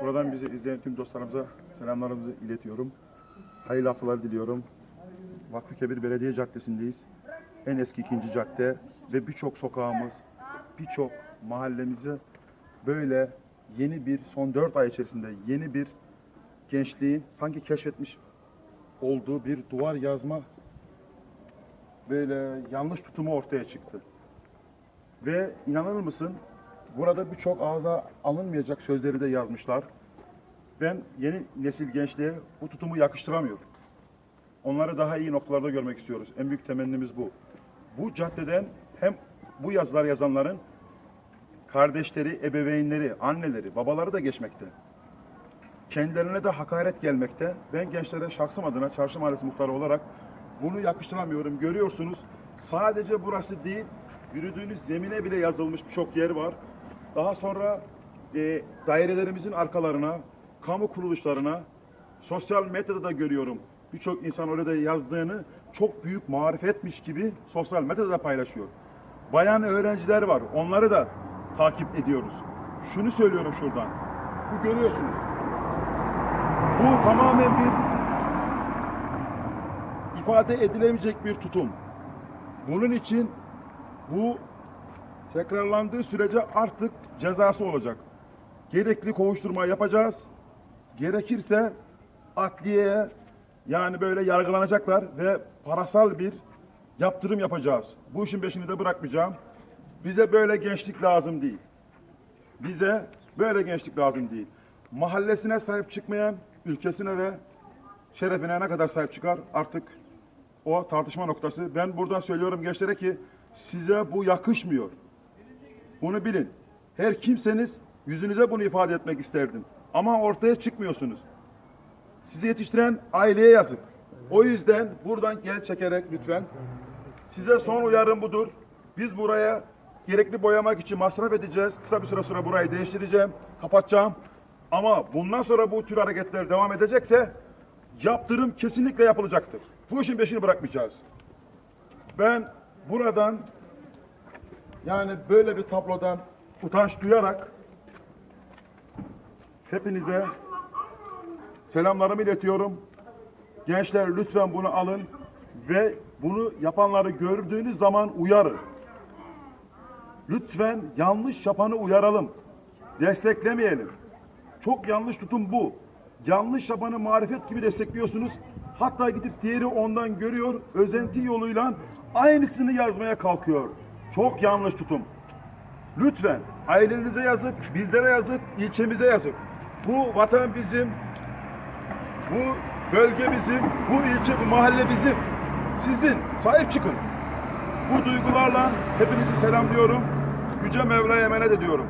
Buradan bizi izleyen tüm dostlarımıza selamlarımızı iletiyorum. Hayırlı haftalar diliyorum. Vakfı Kebir Belediye Caddesi'ndeyiz. En eski ikinci cadde ve birçok sokağımız, birçok mahallemizi böyle yeni bir son dört ay içerisinde yeni bir gençliğin sanki keşfetmiş olduğu bir duvar yazma böyle yanlış tutumu ortaya çıktı. Ve inanır mısın burada birçok ağza alınmayacak sözleri de yazmışlar. Ben yeni nesil gençliğe bu tutumu yakıştıramıyorum. Onları daha iyi noktalarda görmek istiyoruz. En büyük temennimiz bu. Bu caddeden hem bu yazılar yazanların kardeşleri, ebeveynleri, anneleri, babaları da geçmekte. Kendilerine de hakaret gelmekte. Ben gençlere şahsım adına Çarşı Mahallesi muhtarı olarak bunu yakıştıramıyorum. Görüyorsunuz sadece burası değil, yürüdüğünüz zemine bile yazılmış birçok yer var. Daha sonra e, dairelerimizin arkalarına, kamu kuruluşlarına, sosyal medyada da görüyorum. Birçok insan orada yazdığını çok büyük marifetmiş gibi sosyal medyada da paylaşıyor. Bayan öğrenciler var. Onları da takip ediyoruz. Şunu söylüyorum şuradan. Bu görüyorsunuz. Bu tamamen bir ifade edilemeyecek bir tutum. Bunun için bu tekrarlandığı sürece artık cezası olacak. Gerekli kovuşturma yapacağız. Gerekirse adliyeye yani böyle yargılanacaklar ve parasal bir yaptırım yapacağız. Bu işin peşini de bırakmayacağım. Bize böyle gençlik lazım değil. Bize böyle gençlik lazım değil. Mahallesine sahip çıkmayan ülkesine ve şerefine ne kadar sahip çıkar artık o tartışma noktası. Ben buradan söylüyorum gençlere ki size bu yakışmıyor. Bunu bilin. Her kimseniz yüzünüze bunu ifade etmek isterdim. Ama ortaya çıkmıyorsunuz. Sizi yetiştiren aileye yazık. O yüzden buradan gel çekerek lütfen. Size son uyarım budur. Biz buraya gerekli boyamak için masraf edeceğiz. Kısa bir süre sonra burayı değiştireceğim, kapatacağım. Ama bundan sonra bu tür hareketler devam edecekse yaptırım kesinlikle yapılacaktır. Bu işin peşini bırakmayacağız. Ben buradan yani böyle bir tablodan utanç duyarak hepinize selamlarımı iletiyorum. Gençler lütfen bunu alın ve bunu yapanları gördüğünüz zaman uyarın. Lütfen yanlış yapanı uyaralım. Desteklemeyelim. Çok yanlış tutum bu. Yanlış yapanı marifet gibi destekliyorsunuz. Hatta gidip diğeri ondan görüyor, özenti yoluyla aynısını yazmaya kalkıyor. Çok yanlış tutum. Lütfen ailenize yazık, bizlere yazık, ilçemize yazık. Bu vatan bizim, bu bölge bizim, bu ilçe, bu mahalle bizim. Sizin, sahip çıkın. Bu duygularla hepinizi selamlıyorum. Yüce Mevla'ya emanet ediyorum.